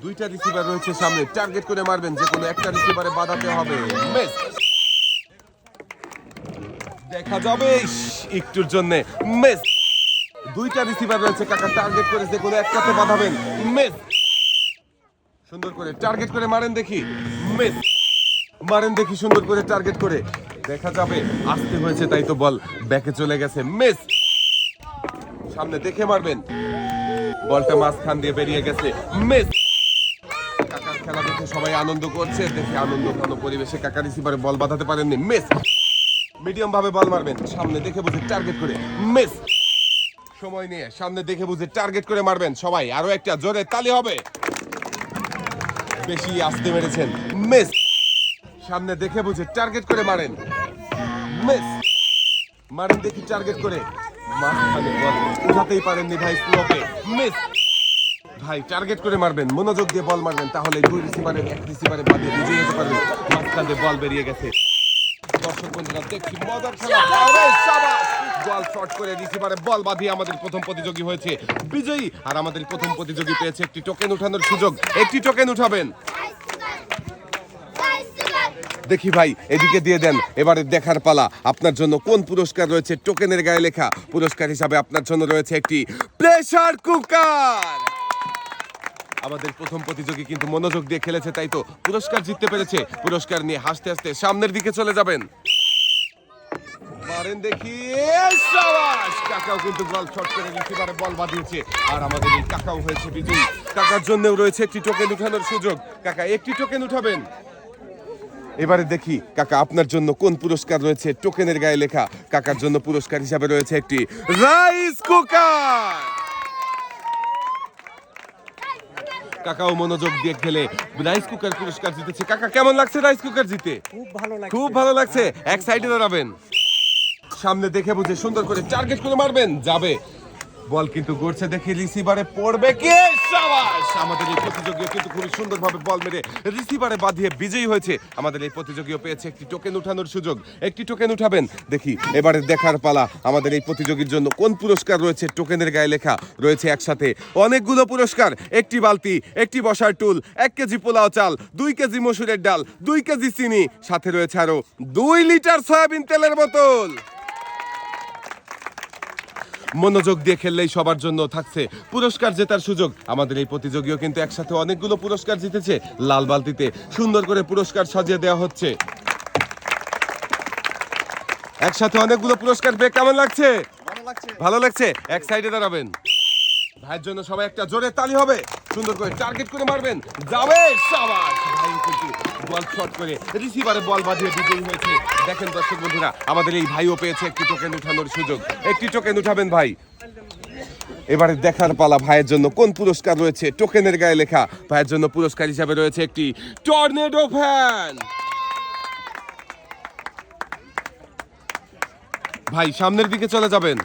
দুইটা রিসিভার রয়েছে সামনে। টার্গেট করে মারবেন, যে কোনো একটা রিসিভারে বাধাতে হবে। মিস দেখা যাবে একটুর জন্য। মিস দুইটা রিসিভার রয়েছে, কাকা টার্গেট করে যে কোনো একটাতে বাধাবেন। মিস সুন্দর করে টার্গেট করে মারেন দেখি। মিস মারেন দেখি সুন্দর করে টার্গেট করে। দেখা যাবে, আসতে হয়েছে তাই তো বল ব্যাকে চলে গেছে। মিস সামনে দেখে মারবেন। বলটা মাঝখান দিয়ে বেরিয়ে গেছে। মিস খেলা দেখে সবাই আনন্দ করছে, দেখে আনন্দ ঘন পরিবেশে কাকা রিসিভারে বল বাঁধাতে পারেননি। মিস! মিডিয়াম ভাবে বল মারবেন, সামনে দেখে বুঝে টার্গেট করে। মিস! সময় নিয়ে সামনে দেখে বুঝে টার্গেট করে মারবেন সবাই, আরও একটা জোরে তালি হবে। বেশি আসতে মেরেছেন। মিস! সামনে দেখে বুঝে টার্গেট করে মারেন। মিস! মারেন দেখি টার্গেট করে। মাঝখানে বল, উঠাতেই পারেননি ভাই স্লোপে। মিস! ভাই টার্গেট করে মারবেন, মনোযোগ দিয়ে বল মারবেন, তাহলে দুই রিসিভারে এক রিসিভারে বাদে বিজয়ী হতে পারবেন। মাঝখান বল বেরিয়ে গেছে। দর্শক বন্ধুরা, দেখছি মজার খেলা! বল শট করে রিসিভারে বল বাঁধিয়ে আমাদের প্রথম প্রতিযোগী হয়েছে বিজয়ী। আর আমাদের প্রথম প্রতিযোগী পেয়েছে একটি টোকেন উঠানোর সুযোগ। একটি টোকেন উঠাবেন। দেখি ভাই, এদিকে দিয়ে দেন। এবারে দেখার পালা। আপনার জন্য কোন পুরস্কার রয়েছে? টোকেনের গায়ে লেখা পুরস্কার হিসাবে আপনার জন্য রয়েছে একটি প্রেসার কুকার আমাদের প্রথম প্রতিযোগী কিন্তু মনোযোগ দিয়ে খেলেছে, তাই তো পুরস্কার জিততে পেরেছে। পুরস্কার নিয়ে হাসতে হাসতে সামনের দিকে চলে যাবেন। দেখি বল বাঁধিয়েছে। আর আমাদের এই কাকাও হয়েছে কাকার জন্যও রয়েছে একটি টোকেন উঠানোর সুযোগ। কাকা, একটি টোকেন উঠাবেন। এবারে দেখি, কাকা, আপনার জন্য কোন পুরস্কার রয়েছে? টোকেনের গায়ে লেখা। কাকার জন্য পুরস্কার হিসাবে রয়েছে একটি রাইস কুকার। কাকাও মনোযোগ দিয়ে খেলে। রাইস কুকার পুরস্কার জিতেছে। কাকা কেমন লাগছে রাইস কুকার জিতে? খুব ভালো লাগছে। খুব ভালো লাগছে। এক সাইডে দাঁড়াবেন। সামনে দেখে বুঝে সুন্দর করে টার্গেট করে মারবেন। যাবে। বল কিন্তু গড়ছে দেখে রিসিভারে পড়বে কে? আমাদের এই প্রতিযোগীও কিন্তু খুবই সুন্দরভাবে বল মেরে রিসিভারে বাঁধিয়ে বিজয়ী হয়েছে। আমাদের এই প্রতিযোগীও পেয়েছে একটি টোকেন উঠানোর সুযোগ। একটি টোকেন উঠাবেন। দেখি, এবারে দেখার পালা। আমাদের এই প্রতিযোগীর জন্য কোন পুরস্কার রয়েছে? টোকেনের গায়ে লেখা রয়েছে একসাথে। অনেকগুলো পুরস্কার। একটি বালতি, একটি বসার টুল, এক কেজি পোলাও চাল, দুই কেজি মসুরের ডাল, দুই কেজি চিনি। সাথে রয়েছে আরও দুই লিটার সয়াবিন তেলের বোতল। মনোযোগ দিয়ে খেললেই সবার জন্য থাকছে পুরস্কার জেতার সুযোগ। আমাদের এই প্রতিযোগীও কিন্তু একসাথে অনেকগুলো পুরস্কার জিতেছে। লাল বালতিতে সুন্দর করে পুরস্কার সাজিয়ে দেওয়া হচ্ছে। একসাথে অনেকগুলো পুরস্কার পেয়ে কেমন লাগছে? ভালো লাগছে। এক সাইডে দাঁড়াবেন। ভাইয়ের জন্য সবাই একটা জোরে তালি হবে। সুন্দর করে টার্গেট করে মারবেন। যাবে বল শট করে রিসিভারে বল বাঁধিয়ে বিজয়ী হয়েছে। দেখেন দর্শক বন্ধুরা, আমাদের এই ভাইও পেয়েছে একটি টোকেন উঠানোর সুযোগ। একটি টোকেন উঠাবেন ভাই। এবারে দেখার পালা ভাইয়ের জন্য কোন পুরস্কার রয়েছে? টোকেনের গায়ে লেখা। ভাইয়ের জন্য পুরস্কার হিসাবে রয়েছে একটি টর্নেডো ফ্যান ভাই, সামনের দিকে চলে যাবেন।